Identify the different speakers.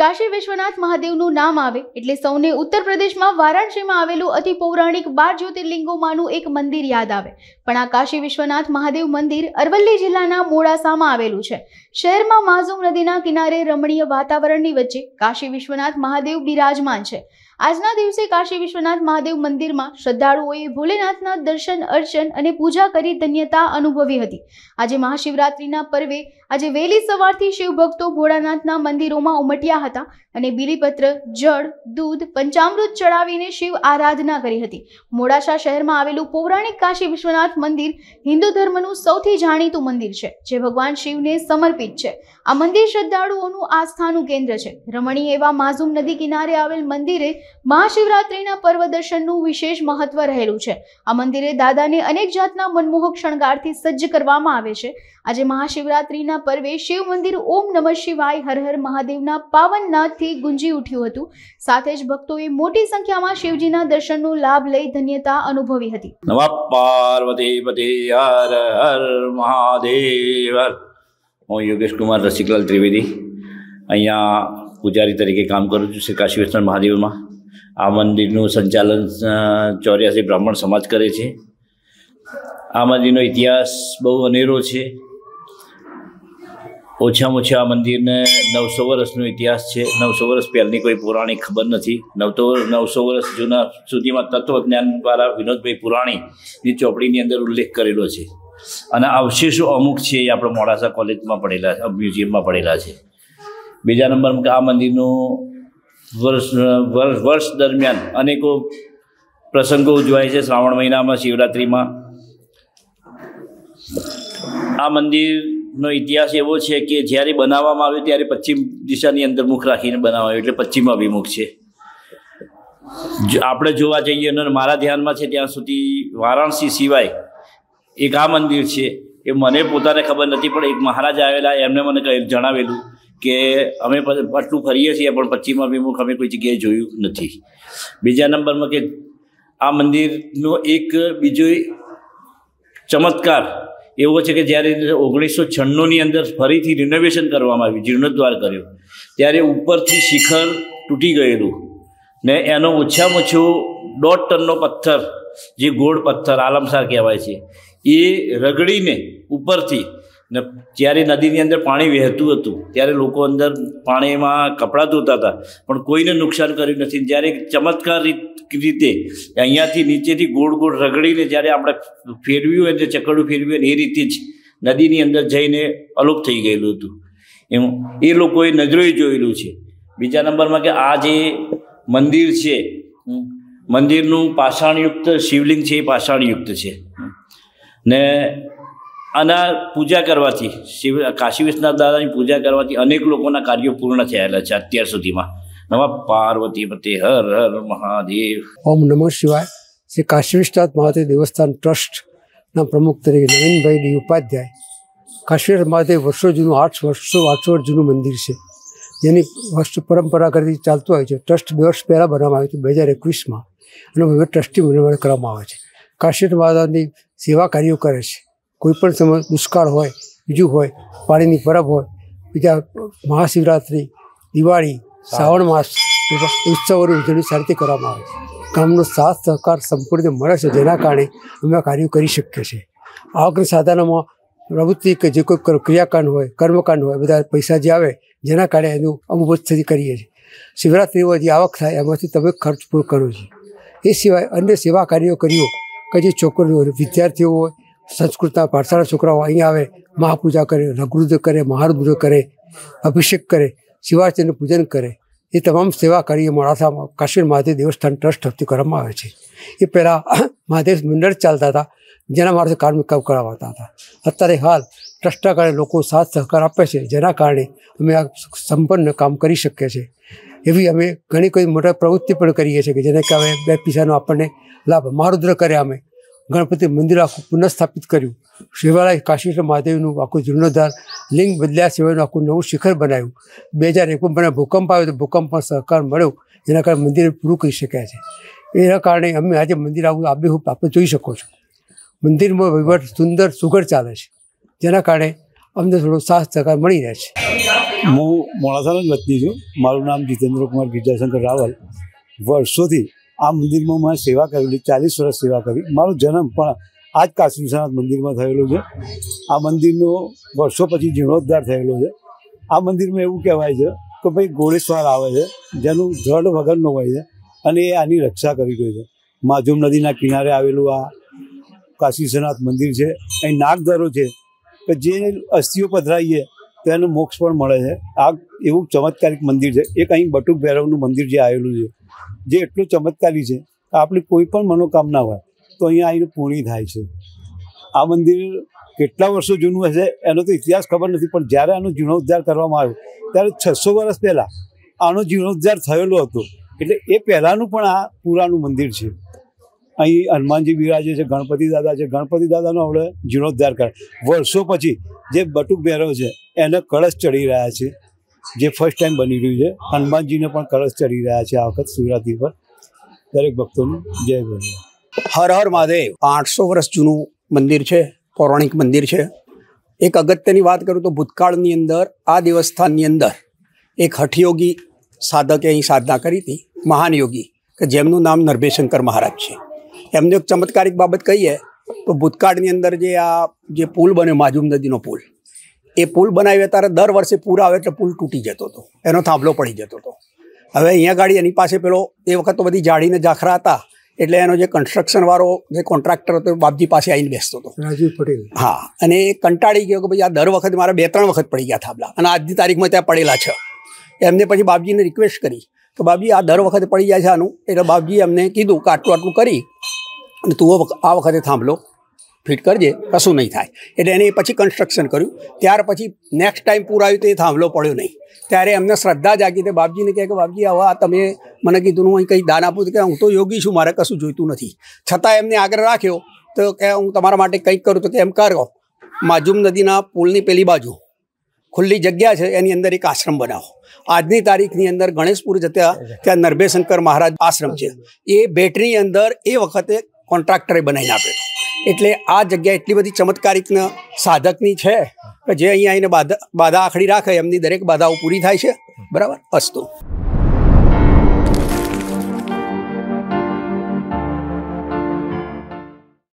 Speaker 1: કાશી વિશ્વનાથ મહાદેવનું નામ આવે એટલે સૌને ઉત્તર પ્રદેશમાં વારાણસીમાં આવેલું અતિ પૌરાણિક બાર જ્યોતિર્લિંગોમાંનું એક મંદિર યાદ આવે. પણ આ કાશી વિશ્વનાથ મહાદેવ મંદિર અરવલ્લી જિલ્લાના મોડાસામાં આવેલું છે. શહેરમાં માઝુમ નદીના કિનારે રમણીય વાતાવરણની વચ્ચે કાશી વિશ્વનાથ મહાદેવ બિરાજમાન છે. આજના દિવસે કાશી વિશ્વનાથ મહાદેવ મંદિરમાં શ્રદ્ધાળુઓએ ભોલેનાથના દર્શન, અર્ચન અને પૂજા કરી ધન્યતા અનુભવી હતી. આજે મહાશિવરાત્રિના પર્વે આજે વહેલી સવારથી શિવભક્તો ભોળાનાથના મંદિરોમાં ઉમટ્યા હતા અને બીલીપત્ર, જળ, દૂધ, પંચામૃત ચડાવીને શિવ આરાધના કરી હતી. મોડાસા શહેરમાં આવેલું પૌરાણિક કાશી વિશ્વનાથ મંદિર હિન્દુ ધર્મનું સૌથી જાણીતું મંદિર છે, જે ભગવાન શિવને સમર્પિત છે. આ મંદિર શ્રદ્ધાળુઓનું આસ્થાનું કેન્દ્ર છે. રમણીય એવા માઝુમ નદી કિનારે આવેલ મંદિરે મહાશિવરાત્રિના પર્વ દર્શનનું વિશેષ મહત્વ રહેલું છે. આ મંદિરે દાદાને અનેક જાતના મનમોહક શણગારથી સજ્જ કરવામાં આવે છે. આજે મહાશિવરાત્રિના પર્વે શિવ મંદિર ઓમ નમઃ શિવાય હર હર મહાદેવના પાવન નાદથી ગુંજી ઉઠ્યું હતું. સાથે જ ભક્તોએ મોટી સંખ્યામાં શિવજીના દર્શનનો લાભ લઈ ધન્યતા અનુભવી હતી.
Speaker 2: નમઃ પાર્વતીપતિ હર હર મહાદેવ. હું યોગેશ કુમાર રસિકલાલ ત્રિવેદી. અહીંયા પૂજારી તરીકે કામ કરું છું. શ્રી કાશી વિશ્વનાથ મહાદેવમાં. આ મંદિરનું સંચાલન ચોર્યાસી બ્રાહ્મણ સમાજ કરે છે. આ મંદિરનો ઇતિહાસ બહુ અનેરો છે. ઓછામાં ઓછા આ મંદિરને નવસો વર્ષનો ઇતિહાસ છે. નવસો વર્ષ પહેલાંની કોઈ પુરાણી ખબર નથી. નવતો નવસો વર્ષ જૂના સુધીમાં તત્વજ્ઞાન દ્વારા વિનોદભાઈ પુરાણીની ચોપડીની અંદર ઉલ્લેખ કરેલો છે. અને અવશેષો અમુક છે એ આપણે મોડાસા કોલેજમાં પડેલા, મ્યુઝિયમમાં પડેલા છે. બીજા નંબરમાં કે આ મંદિરનું વર્ષ વર્ષ દરમિયાન અનેકો પ્રસંગો ઉજવાય છે. શ્રાવણ મહિનામાં, શિવરાત્રિમાં. આ મંદિરનો ઇતિહાસ એવો છે કે જ્યારે બનાવવામાં આવ્યું ત્યારે પશ્ચિમ દિશાની અંદર મુખ રાખીને બનાવાયું એટલે પશ્ચિમ અભિમુખ છે. આપણે જોવા જઈએ અને મારા ધ્યાનમાં છે ત્યાં સુધી વારાણસી સિવાય એક આ મંદિર છે એ મને પોતાને ખબર નથી, પણ એક મહારાજ આવેલા, એમને મને કહે, જણાવેલું. કે અમે આટલું ફરીએ છીએ, પણ પશ્ચિમ વિમુખ અમે કોઈ જગ્યાએ જોયું નથી. બીજા નંબરમાં કે આ મંદિરનો એક બીજો ચમત્કાર એવો છે કે જ્યારે ઓગણીસો છન્નુંની અંદર ફરીથી રિનોવેશન કરવામાં આવ્યું જીર્ણોદ્વાર કર્યો, ત્યારે ઉપરથી શિખર તૂટી ગયેલું ને એનો ઓછામાં ઓછો દોઢ ટનનો પથ્થર, જે ગોળ પથ્થર, આલમસાર કહેવાય છે, એ રગડીને ઉપરથી ને જ્યારે નદીની અંદર પાણી વહેતું હતું, ત્યારે લોકો અંદર પાણીમાં કપડાં ધોતા હતા. પણ કોઈને નુકસાન કર્યું નથી. જ્યારે ચમત્કાર રીતે અહીંયાથી નીચેથી ગોળ ગોળ રગડીને જ્યારે આપણે ફેરવ્યું હોય ને ચકડું ફેરવ્યું એ રીતે જ નદીની અંદર જઈને અલોપ થઈ ગયેલું હતું. એમ, એ લોકોએ નજરોએ જોયેલું છે. બીજા નંબરમાં કે આ જે મંદિર છે મંદિરનું પાષાણયુક્ત શિવલિંગ છે એ પાષાણયુક્ત છે. ને આના પૂજા કરવાથી, શિવ, કાશી વિશ્વનાથ દાદાની પૂજા કરવાથી અનેક લોકોના કાર્યો પૂર્ણ થયેલા છે અત્યાર સુધીમાં. નવા પાર્વતી પતે, હર હર મહાદેવ.
Speaker 3: ઓમ નમઃ શિવાય. શ્રી કાશી વિશ્વનાથ મહાદેવ દેવસ્થાન ટ્રસ્ટના પ્રમુખ તરીકે નવીનભાઈ ઉપાધ્યાય. કાશી મહાદેવ વર્ષો જૂનું, આઠ વર્ષો આઠસો વર્ષ જૂનું મંદિર છે. જેની વર્ષ પરંપરા કરતી ચાલતું હોય છે. ટ્રસ્ટ બે વર્ષ પહેલાં બનાવવામાં આવ્યું હતું, બે હજાર એકવીસમાં. અને ટ્રસ્ટી નિર્માણ કરવામાં આવે છે. કાશી મહાદેવની સેવા કાર્યો કરે છે. કોઈ પણ સમય દુષ્કાળ હોય, બીજું હોય, પાણીની પરબ હોય, બીજા મહાશિવરાત્રિ, દિવાળી, શ્રાવણ માસ ઉત્સવોની ઉજવણી સારી રીતે કરવામાં આવે છે. ગામનો સાથ, સહકાર સંપૂર્ણ મળે છે, જેના કારણે અમે કાર્યો કરી શકીએ છીએ. આવક સાધનોમાં પ્રવૃત્તિ કે જે કોઈ ક્રિયાકાંડ હોય, કર્મકાંડ હોય, બધા પૈસા જે આવે, જેના કારણે એનું અમુક સ્થિતિ કરીએ છીએ. શિવરાત્રિમાં જે આવક થાય, એમાંથી તમે ખર્ચ પૂરો કરો છો. એ સિવાય અન્ય સેવા કાર્યો કર્યો કે જે છોકરીઓ, વિદ્યાર્થીઓ હોય સંસ્કૃતના પાઠશાળા છોકરાઓ અહીંયા આવે મહાપૂજા કરે લઘુરુદ્ર કરે મહારુદ્ર કરે અભિષેક કરે શિવાર્ચનનું પૂજન કરે, એ તમામ સેવા કાર્ય મોડાસામાં કાશ્મીર મહાદેવ દેવસ્થાન ટ્રસ્ટ તરફથી કરવામાં આવે છે. એ પહેલાં મહાદેવ મંડળ ચાલતા હતા, જેના મારફતે કાર્મિક કામ કરાવતા હતા. અત્યારે હાલ ટ્રસ્ટના કારણે લોકો સાથ સહકાર આપે છે, જેના કારણે અમે આ સંપન્ન કામ કરી શકીએ છીએ. એવી અમે ઘણી કોઈ મોટા પ્રવૃત્તિ પણ કરીએ છીએ કે જેને કે અમે બે પૈસાનો આપણને લાભ, મહારુદ્ર કર્યા અમે ગણપતિ મંદિર આખું પુનઃસ્થાપિત કર્યું. શિવાલય કાશીશ્વર મહાદેવનું આખું જીર્ણોદ્ધાર, લિંગ બદલ્યા સિવાયનું આખું નવું શિખર બનાવ્યું. બે હજાર એકમાં મને ભૂકંપ આવ્યો તો ભૂકંપમાં સહકાર મળ્યો. જેના કારણે મંદિર પૂરું કરી શક્યા છે. એના કારણે અમે આજે મંદિર આવું આબેહૂબ આપણે જોઈ શકો છો. મંદિરમાં વહીવટ સુંદર સુઘડ ચાલે છે. જેના કારણે અમને થોડો સાથ સહકાર મળી રહે છે.
Speaker 4: હું મોડાસાનો જ વતની છું. મારું નામ જીતેન્દ્ર કુમાર ગિરજાશંકર રાવલ. વર્ષોથી આ મંદિરમાં મેં સેવા કરેલી, ચાલીસ વર્ષ સેવા કરી. મારો જન્મ પણ આ જ કાશી વિશ્વનાથ મંદિરમાં થયેલો છે. આ મંદિરનો વર્ષો પછી જીર્ણોદ્ધાર થયેલો છે. આ મંદિરમાં એવું કહેવાય છે કે ભાઈ ઘોડેશ્વર આવે છે, જેનું દ્રઢ વગરનો હોય છે અને એ આની રક્ષા કરી રહ્યો છે. માધુમ નદીના કિનારે આવેલું આ કાશી વિશ્વનાથ મંદિર છે. અહીં નાગદરો છે કે જે અસ્થિઓ પધરાઈએ તો મોક્ષ પણ મળે છે. આ એવું ચમત્કારિક મંદિર છે. એક અહીં બટુક ભૈરવનું મંદિર જે આવેલું છે. જે એટલું ચમત્કારી છે કે આપણી કોઈ પણ મનોકામના હોય તો અહીંયા આવીને પૂર્ણી થાય છે. આ મંદિર કેટલા વર્ષો જૂનું હશે એનો તો ઇતિહાસ ખબર નથી, પણ જ્યારે આનો જીર્ણોદ્ધાર કરવામાં આવ્યો, ત્યારે છસો વર્ષ પહેલાં આનો જીર્ણોદ્ધાર થયેલો હતો. એટલે એ પહેલાંનું પણ આ પુરાનું મંદિર છે. અહીં હનુમાનજી બિરાજે છે, ગણપતિ દાદા છે. ગણપતિ દાદાનો આપણે જીર્ણોદ્ધાર કરે વર્ષો પછી જે બટુક ભેરવ છે, એને કળશ ચડી રહ્યા છે. જે ફર્સ્ટ ટાઈમ બની રહ્યું છે. હનુમાનજીને પણ કળશ ચડી રહ્યા છે આ વખત શિવરાત્રિ પર. દરેક ભક્તોનું જય ભોલે
Speaker 5: હર હર મહાદેવ. આઠસો વર્ષ જૂનું મંદિર છે, પૌરાણિક મંદિર છે. એક અગત્યની વાત કરું તો ભૂતકાળની અંદર, આ દેવસ્થાનની અંદર એક હઠયોગી સાધકે અહીં સાધના કરી હતી, મહાન યોગી, કે જેમનું નામ નરભેશંકર મહારાજ છે. એમને એક ચમત્કારિક બાબત કહીએ, તો ભૂતકાળની અંદર જે આ જે પુલ બન્યો, માજુમ નદીનો પુલ એ પુલ બનાવ્યો ત્યારે દર વર્ષે પૂર આવે એટલે પુલ તૂટી જતો હતો. એનો થાંભલો પડી જતો હતો. હવે અહીંયા ગાડી એની પાસે પેલો એ વખત તો બધી જાળીને જાખરા હતા એટલે એનો જે કન્સ્ટ્રક્શનવાળો જે કોન્ટ્રાક્ટર હતો બાપજી પાસે આવીને બેસતો હતો.
Speaker 3: રાજીવ પટેલ.
Speaker 5: હા અને એ કંટાળી ગયો કે ભાઈ આ દર વખત મારા બે ત્રણ વખત પડી ગયા થાંભલા અને આજની તારીખમાં ત્યાં પડેલા છે. એમને પછી બાપજીને રિક્વેસ્ટ કરી કે બાપજી આ દર વખતે પડી જાય છે આનું એટલે બાપજી એમને કીધું કે આટલું આટલું કરી અને તું આ વખતે થાંભલો ફિટ કરજે, કશું નહીં થાય. એટલે એને પછી કન્સ્ટ્રક્શન કર્યું. ત્યાર પછી નેક્સ્ટ ટાઈમ પૂર આવ્યું તો એ થાંભલો પડ્યો નહીં. ત્યારે એમને શ્રદ્ધા જાગી તે બાપજીને કહે કે, બાપજી હવે આ તમે મને કીધું હું અહીં કંઈ દાન આપું કે, હું તો યોગી છું, મારે કશું જોઈતું નથી. છતાં એમને આગ્રહ રાખ્યો તો કે, હું તમારા માટે કંઈક કરું. તો કે, એમ કરો, માજુમ નદીના પુલની પેલી બાજુ, ખુલ્લી જગ્યા છે, એની અંદર એક આશ્રમ બનાવો. આજની તારીખની અંદર ગણેશપુર જતા ત્યાં નરભેશંકર મહારાજ આશ્રમ છે. એ બેટની અંદર એ વખતે કોન્ટ્રાક્ટરે બનાવીને આપે. એટલે આ જગ્યા એટલી બધી ચમત્કારિક સાધકની છે કે જે અહીંયા આવીને બાધા બાધા આખડી રાખે, એમની દરેક બાધાઓ પૂરી થાય છે. બરાબર? અસ્તુ.